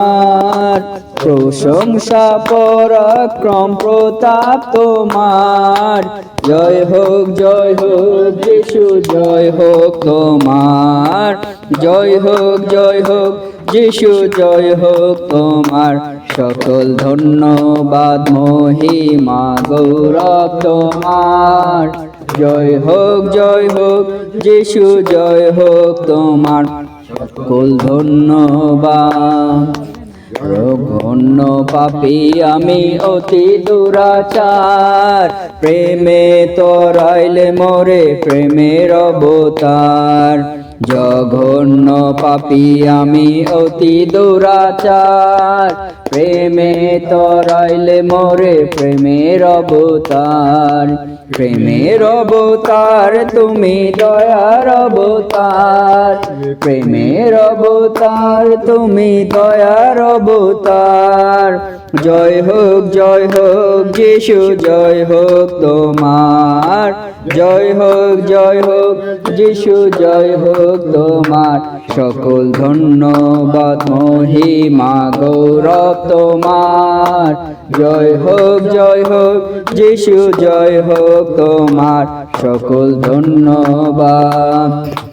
তোমার প্রশংসা, পরাক্রম, প্রতাপ তোমার। জয় হোক জয় হোক, যিশু, জয় হোক তোমার। জয় হোক জয় হোক, যিশু, জয় হোক তোমার। সকল ধন্যবাদ, মহিমা, গৌরব তোমার। জয় হোক জয় হোক, যিশু, জয় হোক তোমার। সকল ধন্যবাদ। রঘন্য পাপি আমি অতি দুরাচার। প্রেমে তো রইলে মরে প্রেমের অবতার। জঘন্য পাপি আমি অতি দুরাচার। প্রেমে তরাইলে মরে প্রেমের অবতার। প্রেমের অবতার, তুমি দয়ার অবতার। প্রেমের অবতার, তুমি দয়ার অবতার। জয় হোক জয় হোক, যিশু, জয় হোক তোমার। জয় হোক জয় হোক, যিশু, জয় হোক তোমার। সকল ধন্যবাদ, মহিমা, গৌরব তোমার। জয় হোক জয় হোক, যিশু, জয় হোক তোমার। সকল ধন্যবাদ।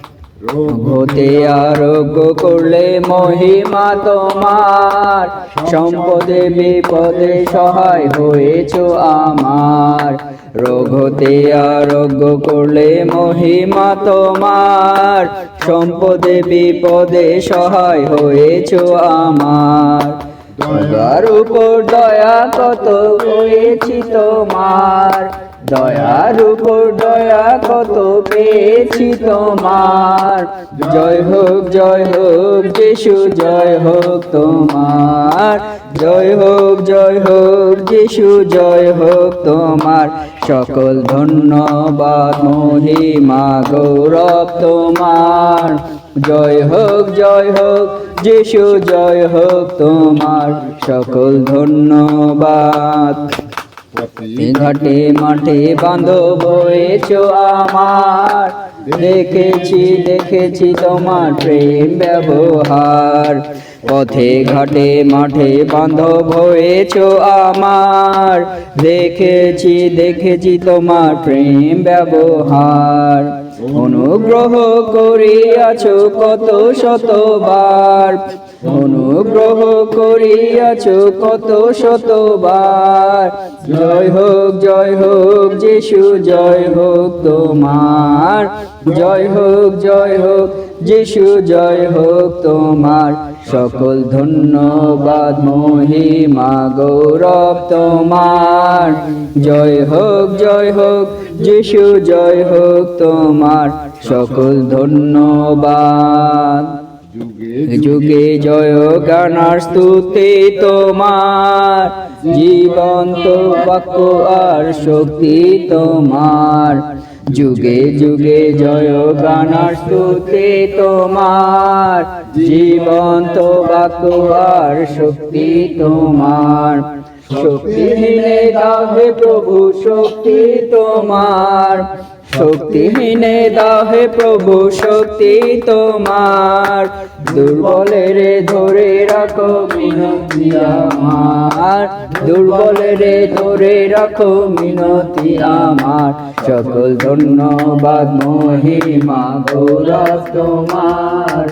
হতে আরোগ্য করলে মহিমা তোমার। সম্পদে বিপদে সহায় হয়েছ আমার। রোগ হতে আরোগ্য করলে মহিমা তোমার। সম্পদে বিপদে সহায় হয়েছ আমার। দয়ার উপর দয়া কত হয়েছি তোমার। দয়ার উপর দয়া কত পেয়েছি তোমার। জয় হোক জয় হোক, যিশু, জয় হোক তোমার। জয় হোক জয় হোক, যিশু, জয় হোক তোমার। সকল ধন্যবাদ মহিমা, গৌরব তোমার। জয় হোক জয় হোক, যিশু, জয় হোক তোমার। সকল ধন্যবাদ। ঘাটে মাঠে বান্ধব হয়েছ আমার। দেখেছি দেখেছি তোমার প্রেম ব্যবহার। পথে ঘাটে মাঠে বান্ধব হয়েছো আমার। দেখেছি দেখেছি তোমার প্রেম ব্যবহার। অনুগ্রহ করিয়াছ কত শতবার। অনুগ্রহ করিয়াছ কত শতবার। জয় হোক জয় হোক, যিশু, জয় হোক তোমার। জয় হোক জয় হোক, যিশু, জয় হোক তোমার। সকল ধন্যবাদ মহিমা, গৌরব তোমার। জয় হোক জয় হোক, যিশু, জয় হোক তোমার। সকল ধন্যবাদ। যুগে জয় গানার স্তুতি তোমার। জীবন্ত বাক্য আর শক্তি তোমার। যুগে যুগে জয় গানার স্তুতি তোমার। জীবন্ত বাক্য আর শক্তি তোমার। শক্তিহীনে দাহে প্রভু, শক্তি তোমার। শক্তিহীনে দাহে প্রভু, শক্তি তোমার। দুর্বলের ধরে রাখো মিনতি আমার। দুর্বলের ধরে রাখো মিনতি আমার। সকল ধন্যবাদ মহিমা, গৌরব তোমার।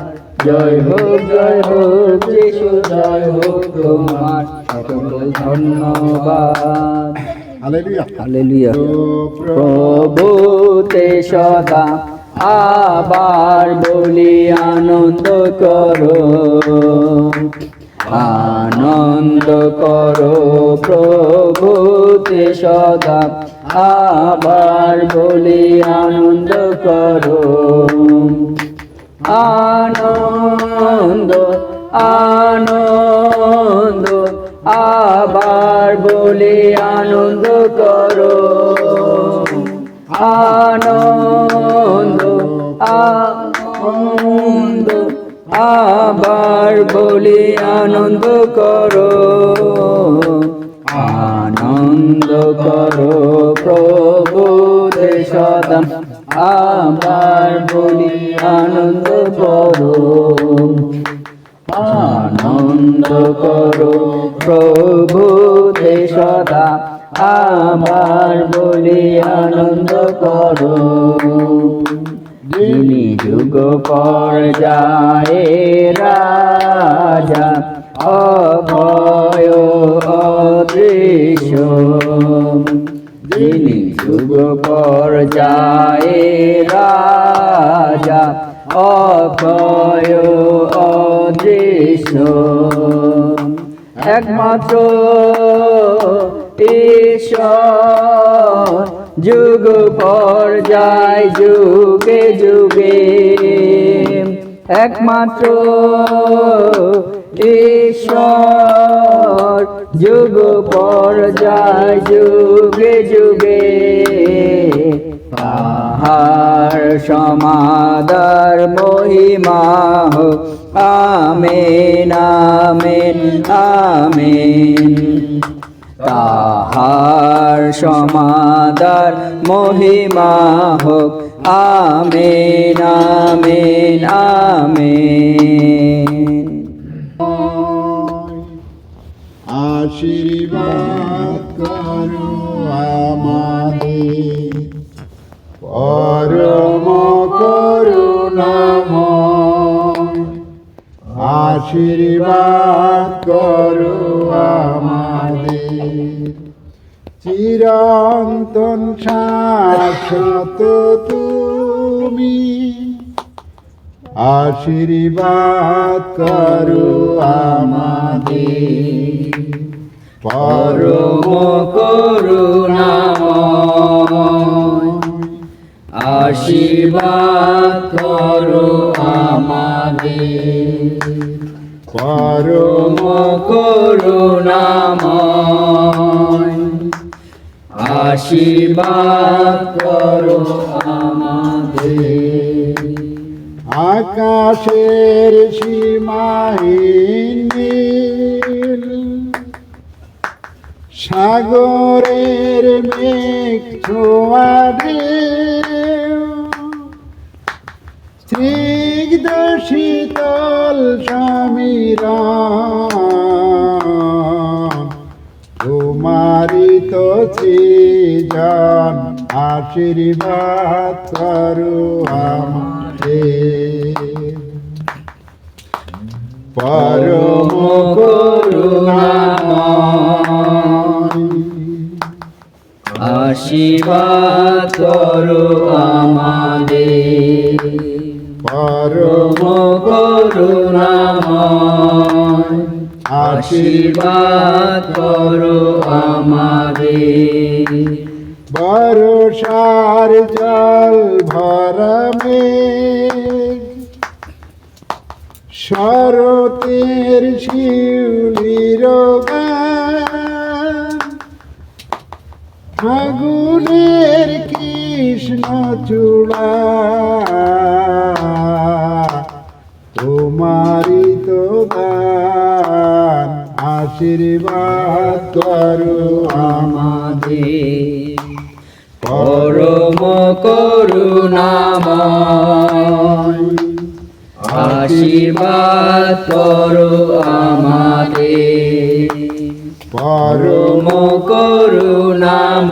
জয় হোক জয় হোক, যিশু, জয় হোক তোমার। ধন্যবাদ। হালেলুয়া। হালেলুয়া। প্রভু তে সদা আবার বলি আনন্দ করো। আনন্দ করো প্রভু তে সদা আবার বলি আনন্দ করো। আনন্দ আনন্দ আবার বলে আনন্দ করো। আনন্দ আনন্দ, আবার বলে আনন্দ করো। আনন্দ করো প্রভু সদা। আবার বলি আনন্দ করো। আনন্দ করো। প্রভু সদা আবার বলি আনন্দ করো। যিনি যুগ পর যায়, রাজা অভয় অদৃশ্য। যিনি যুগ পর যায়, রাজা অভয় অদৃশ্য। একমাত্র ঈশ্বর, যুগ পর যায়, যুগে যুগে। একমাত্র ঈশ্বর, যুগ পর যায়, যুগে যুগে। তাহার সমাদার মহিমা হোক। Amen amen amen. তাহার সমাদার মহিমা হোক। Amen amen amen. আশীর্বাদ করো আমাদের। পরম করুণাময় আশীর্বাদ করো আমাদের। চিরন্তন শাশ্বত তুমি। আশীর্বাদ করো আমাদের। পরম করুণাময়। আশীর্বাদ করো আমাদের। পরম করুণাময় আশীর্বাদ করো আমাদের। আকাশের সীমাহীন সাগরের মেঘ ছোঁয়া শীতল সমীরণ তোমারি তো সৃজন আশীর্বাদ করো আমাদের পরম আশীর্বাদ করো আমাদের। পরম করুণাময় আশীর্বাদ করো আমাদের বরসার জল ভরমে শরতের শিউলির গান, ফাগুনের কৃষ্ণ চূড়া। তোমারি তো দান আশীর্বাদ করো আমাদের। পরম করুণাময় আশীর্বাদ করো আমাদের। পরম করুণাময়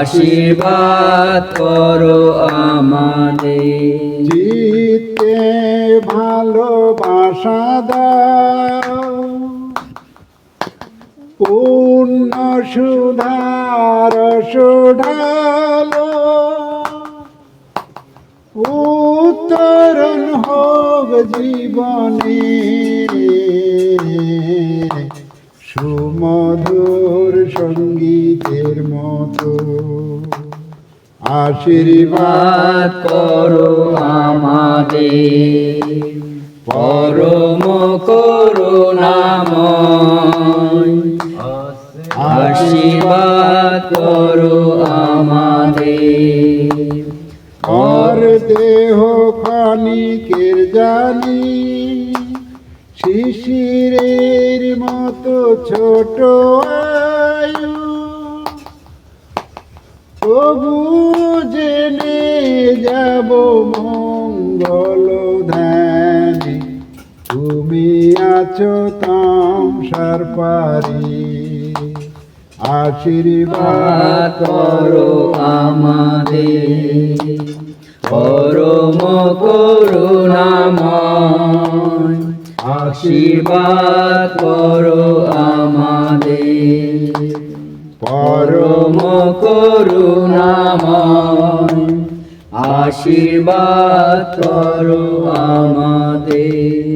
আশীর্বাদ করো আমাদের। জিতে ভালোবাসা দাও। পূর্ণ সুধার সুঢালো উত্তরণ হোক জীবনে। সুমধুর সঙ্গীতের মতো। আশীর্বাদ করো আমাদের। পরম করুণাময়। আশীর্বাদ করো আমাদের। আর দেহ ক্ষণিকের জানি, শিশিরের মতো ছোট তবু জেনে যাব মঙ্গল ধ্যান। তুমি আছো তাম সারপারি আশীর্বাদ করো আমাদের। পরম করুণাময়। আশীর্বাদ করো পরম করুণাম আশীর্বাদ করো আমাদের।